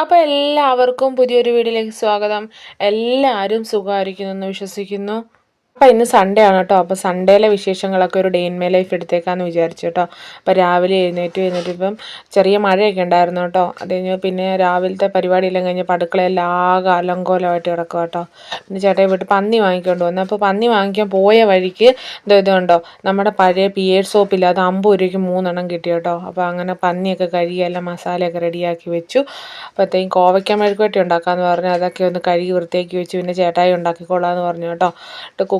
അപ്പോൾ എല്ലാവർക്കും പുതിയൊരു വീഡിയോയിലേക്ക് സ്വാഗതം. എല്ലാവരും സുഖമായിരിക്കുന്നു എന്ന് വിശ്വസിക്കുന്നു. അപ്പോൾ ഇന്ന് സൺഡേ ആണ് കേട്ടോ അപ്പോൾ സൺഡേയിലെ വിശേഷങ്ങളൊക്കെ ഒരു ഡേ ഇൻ മേ ലൈഫ് എടുത്തേക്കാന്ന് വിചാരിച്ചു കേട്ടോ അപ്പോൾ രാവിലെ എഴുന്നേറ്റ് എഴുന്നേറ്റ് ഇപ്പം ചെറിയ മഴയൊക്കെ ഉണ്ടായിരുന്നു കേട്ടോ അത് കഴിഞ്ഞ് പിന്നെ രാവിലത്തെ പരിപാടിയെല്ലാം കഴിഞ്ഞപ്പോൾ അടുക്കളയെല്ലാം ആകെ അലങ്കോലമായിട്ട് കിടക്കുക കേട്ടോ പിന്നെ ചേട്ടയെ വിട്ട് പന്നി വാങ്ങിക്കൊണ്ട് വന്നു. അപ്പോൾ പന്നി വാങ്ങിക്കാൻ പോയ വഴിക്ക് ഇത് ഇതുണ്ടോ നമ്മുടെ പഴയ പിയേഡ് സോപ്പില്ല അത് അമ്പത് രൂപയ്ക്ക് മൂന്നെണ്ണം കിട്ടി കേട്ടോ അപ്പോൾ അങ്ങനെ പന്നിയൊക്കെ കഴുകി എല്ലാം മസാലയൊക്കെ റെഡിയാക്കി വെച്ചു. അപ്പോഴത്തേക്കും കോവയ്ക്ക മെഴുക്കുവട്ടി ഉണ്ടാക്കാമെന്ന് പറഞ്ഞു. അതൊക്കെ ഒന്ന് കഴുകി വൃത്തിയാക്കി വെച്ചു. പിന്നെ ചേട്ടായി ഉണ്ടാക്കിക്കോളാമെന്ന് പറഞ്ഞു കേട്ടോ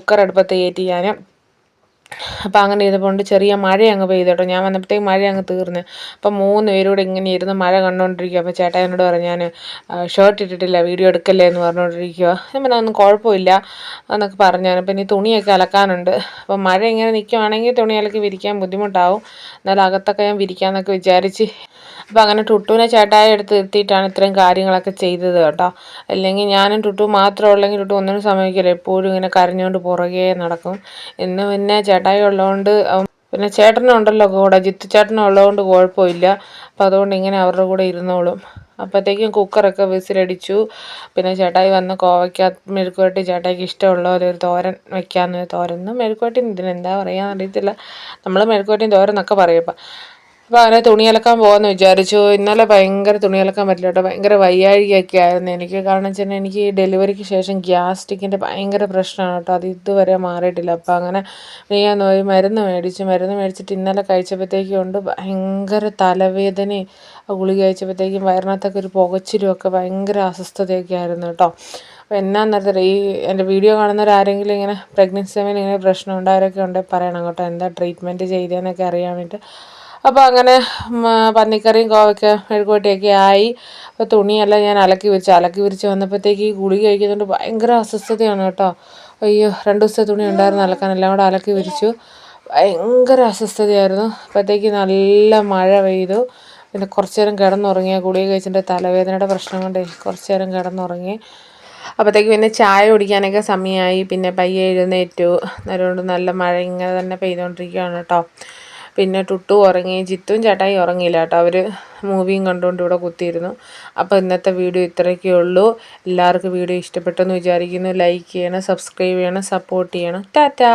കുക്കർ അടുപ്പത്ത് കയറ്റി ഞാൻ അപ്പം അങ്ങനെ ചെയ്തപ്പോൾ ചെറിയ മഴ അങ്ങ് പെയ്തു കേട്ടോ ഞാൻ വന്നപ്പോഴത്തേക്ക് മഴ അങ്ങ് തീർന്ന്. അപ്പം മൂന്ന് പേരൂടെ ഇങ്ങനെ ഇരുന്ന് മഴ കണ്ടുകൊണ്ടിരിക്കുക അപ്പോൾ ചേട്ടാ എന്നോട് പറഞ്ഞു ഞാൻ ഷർട്ട് ഇട്ടിട്ടില്ല വീഡിയോ എടുക്കല്ലേ എന്ന് പറഞ്ഞുകൊണ്ടിരിക്കുക ഞാൻ പിന്നെ ഒന്നും കുഴപ്പമില്ല എന്നൊക്കെ പറഞ്ഞു. അപ്പം ഇനി തുണിയൊക്കെ അലക്കാനുണ്ട്. അപ്പം മഴ ഇങ്ങനെ നിൽക്കുവാണെങ്കിൽ തുണി അലക്കി വിരിക്കാൻ ബുദ്ധിമുട്ടാവും. എന്നാലും അകത്തൊക്കെ ഞാൻ വിരിക്കാമെന്നൊക്കെ വിചാരിച്ച് അപ്പോൾ അങ്ങനെ ടുട്ടുവിനെ ചേട്ടായി എടുത്ത് നിർത്തിയിട്ടാണ് ഇത്രയും കാര്യങ്ങളൊക്കെ ചെയ്തത് കേട്ടോ. അല്ലെങ്കിൽ ഞാനും ടുട്ടു മാത്രം ഉള്ളെങ്കിൽ ടുട്ടു ഒന്നിനും സമയക്കില്ല എപ്പോഴും ഇങ്ങനെ കരഞ്ഞുകൊണ്ട് പുറകെ നടക്കും. ഇന്ന് പിന്നെ ചേട്ടായി ഉള്ളതുകൊണ്ട് പിന്നെ ചേട്ടനും ഉണ്ടല്ലോ കൂടെ. ജിത്തു ചേട്ടനും ഉള്ളതുകൊണ്ട് കുഴപ്പമില്ല. അപ്പോൾ അതുകൊണ്ട് ഇങ്ങനെ അവരുടെ കൂടെ ഇരുന്നോളും. അപ്പോഴത്തേക്കും കുക്കറൊക്കെ വിസിലടിച്ചു. പിന്നെ ചേട്ടായി വന്ന് കോവയ്ക്ക മെഴുക്കുവരട്ടി ചേട്ടായിക്ക് ഇഷ്ടമുള്ള ഒരു തോരൻ വെക്കാമെന്ന് തോരൻ. മെഴുക്കുവരട്ടി ഇതിനെന്താ പറയുക അറിയത്തില്ല. നമ്മൾ മെഴുക്കുവരട്ടിയും തോരൻ എന്നൊക്കെ പറയും അപ്പോൾ അങ്ങനെ തുണി അലക്കാൻ പോകാമെന്ന് വിചാരിച്ചു. ഇന്നലെ ഭയങ്കര തുണി അലക്കാൻ പറ്റില്ല കേട്ടോ. ഭയങ്കര വയ്യാഴികയൊക്കെ ആയിരുന്നു. എനിക്ക് കാരണം വെച്ചാൽ എനിക്ക് ഡെലിവറിക്ക് ശേഷം ഗ്യാസ്റ്റിക്കിന്റെ ഭയങ്കര പ്രശ്നമാണ് കേട്ടോ. അത് ഇതുവരെ മാറിയിട്ടില്ല. അപ്പോൾ അങ്ങനെ ഞാൻ നോയി മരുന്ന് മേടിച്ചു. മരുന്ന് മേടിച്ചിട്ട് ഇന്നലെ കഴിച്ചപ്പോഴത്തേക്കും ഉണ്ട് ഭയങ്കര തലവേദനയും ഗുളിക കഴിച്ചപ്പോഴത്തേക്കും വയറിനകത്തൊക്കെ ഒരു പുകച്ചിലും ഒക്കെ ഭയങ്കര അസ്വസ്ഥതയൊക്കെ ആയിരുന്നു കേട്ടോ. അപ്പോൾ എന്നാന്നറിയത്തില്ല ഈ എന്റെ വീഡിയോ കാണുന്നവരാരെങ്കിലും ഇങ്ങനെ പ്രഗ്നൻസി സമയം ഇങ്ങനെ പ്രശ്നം ഉണ്ടായവരൊക്കെ ഉണ്ടെങ്കിൽ പറയണം കേട്ടോ. എന്താ ട്രീറ്റ്മെന്റ് ചെയ്തതെന്നൊക്കെ അറിയാൻ വേണ്ടിയിട്ട്. അപ്പോൾ അങ്ങനെ പന്നിക്കറിയും കോവയ്ക്ക മെഴുക്കുവരട്ടിയൊക്കെ ആയി. അപ്പോൾ തുണിയെല്ലാം ഞാൻ അലക്കി വിരിച്ച് അലക്കി വിരിച്ച് വന്നപ്പോഴത്തേക്ക് ഈ ഗുളിക കഴിക്കുന്നുണ്ട് ഭയങ്കര അസ്വസ്ഥതയാണ് കേട്ടോ. അയ്യോ രണ്ട് ദിവസത്തെ തുണി ഉണ്ടായിരുന്നു അലക്കാൻ എല്ലാം കൂടെ അലക്കി വിരിച്ചു. ഭയങ്കര അസ്വസ്ഥതയായിരുന്നു. അപ്പോഴത്തേക്ക് നല്ല മഴ പെയ്തു. പിന്നെ കുറച്ച് നേരം കിടന്നുറങ്ങിയ ഗുളിക കഴിച്ചിട്ട് തലവേദനയുടെ പ്രശ്നം കൊണ്ടേ കുറച്ച് നേരം കിടന്നുറങ്ങി. അപ്പോഴത്തേക്ക് പിന്നെ ചായ കുടിക്കാനൊക്കെ സമയമായി. പിന്നെ പയ്യെ എഴുന്നേറ്റു. അതുകൊണ്ട് നല്ല മഴ ഇങ്ങനെ തന്നെ പെയ്തുകൊണ്ടിരിക്കുകയാണ് കേട്ടോ. പിന്നെ ടുട്ടു ഉറങ്ങി ജിത്തും ചേട്ടായി ഉറങ്ങിയില്ല കേട്ടോ. അവർ മൂവിയും കണ്ടുകൊണ്ട് ഇവിടെ കുത്തിയിരുന്നു. അപ്പോൾ ഇന്നത്തെ വീഡിയോ ഇത്രയൊക്കെ ഉള്ളൂ. എല്ലാവർക്കും വീഡിയോ ഇഷ്ടപ്പെട്ടെന്ന് വിചാരിക്കുന്നു. ലൈക്ക് ചെയ്യണം സബ്സ്ക്രൈബ് ചെയ്യണം സപ്പോർട്ട് ചെയ്യണം. ടാറ്റാ!